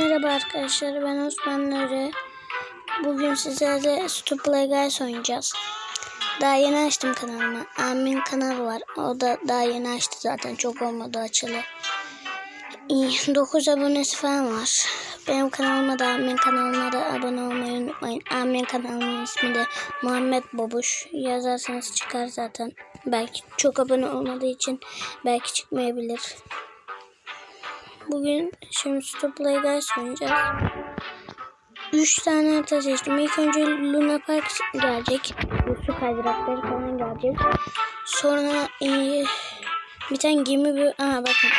Merhaba arkadaşlar ben Osman Nuri. Bugün sizlerle Play Guys oynayacağız. Daha yeni açtım kanalımı. Amin kanalı var. O da daha yeni açtı zaten. Çok olmadı açılı. 9 abonesi falan var. Benim kanalıma da Amin kanalıma da abone olmayı unutmayın. Amin kanalımın ismi de Muhammed Babuş. Yazarsanız çıkar zaten. Belki çok abone olmadığı için belki çıkmayabilir. Bugün şimdi Stop Play Guys oynayacağız. 3 tane harita seçtim. İlk önce Luna Park gelecek. Bu su kaydırakları falan gelecek. Sonra e, bir tane gemi bir... Aha bakın.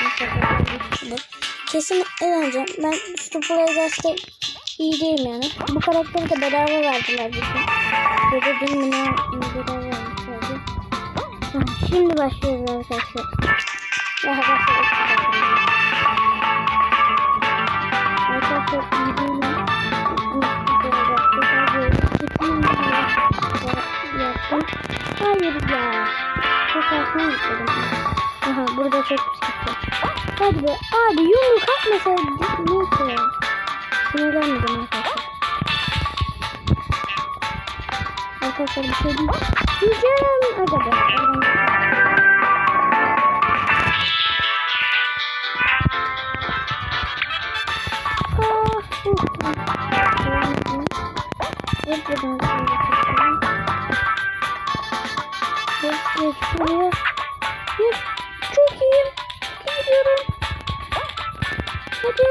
Kesin eğleneceğim. Ben Stop Play Guys'ta iyi değilim yani. Bu karakteri de bedava verdiler bize. Böyle bir milyon bedava Şimdi başlıyoruz arkadaşlar. Daha başlıyoruz. Ya. Çok saçma yaptım. Aha burada çok sıkıntı. Hadi be. Abi yumruk atmasa neyse. Sinirlenmedim arkadaşlar. Arkadaşlar bir şey. Diyeceğim. Hadi be. Oradan Çok iyiyim. Gidiyorum. Hadi.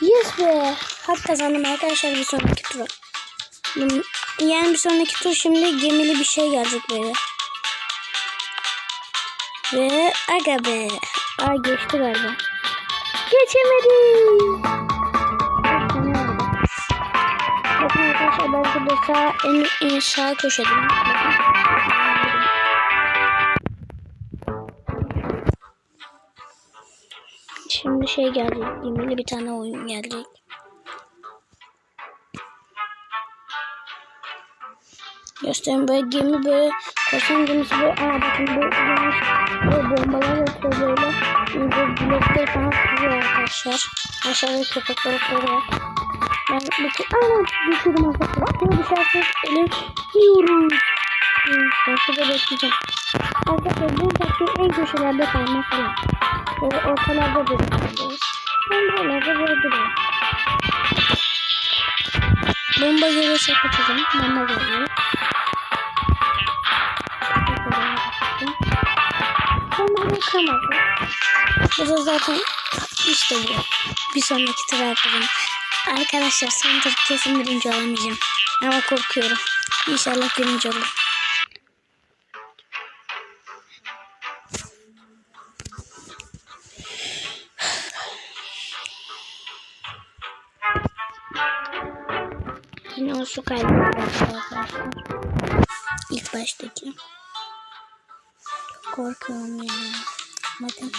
Yes be. Hak kazandım arkadaşlar bir sonraki tura. Yani bir sonraki tur şimdi gemili bir şey gelecek böyle. Ve aga be. Aa geçti galiba. Geçemedim. Bakın arkadaşlar ben burada sağ en, sağ köşedeyim. Şimdi şey gelecek. Gemili bir tane oyun gelecek. Göstereyim böyle gemi böyle korsan gemisi böyle aa bakın bu gemi böyle bombalar atıyor böyle. Böyle blokları falan kırıyor arkadaşlar. Aşağıda köpek balıkları var. Ben bakın ana düşürdüm arkadaşlar. Şöyle düşersek elim yiyoruz. Ben şurada bekleyeceğim. Arkadaşlar bu taktiği en köşelerde kalmak lazım. Böyle ortalarda duracağız. Ben buralarda böyle duruyorum. Bomba gelirse kaçacağım. Bomba geliyor. Bomba bırakamadım. Bu da zaten işte bu. Bir sonraki tur arkadaşım. Arkadaşlar son tur kesin birinci olamayacağım. Ama korkuyorum. İnşallah birinci olurum. Yine o su kaybı arkadaşlar. İlk baştaki. Korkuyorum ya. Bakın.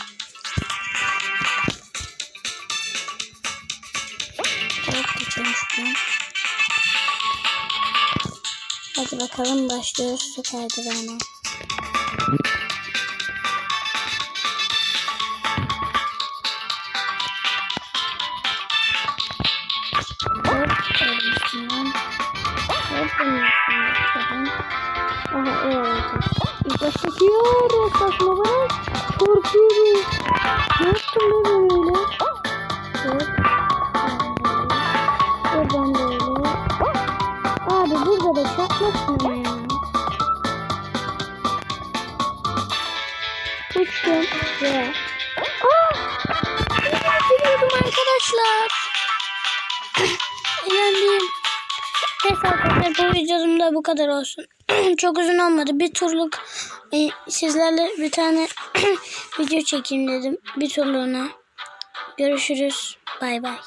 Şuradan. Hadi bakalım başlıyoruz üstünden çıkalım. Aha evet. Baştaki yara saçma. Korkuyorum. Uçtum ve... Aa! Arkadaşlar. Eğlendim. Neyse arkadaşlar bu videom da bu kadar olsun. Çok uzun olmadı. Bir turluk e, sizlerle bir tane video çekeyim dedim. Bir turluğuna. Görüşürüz. Bay bay.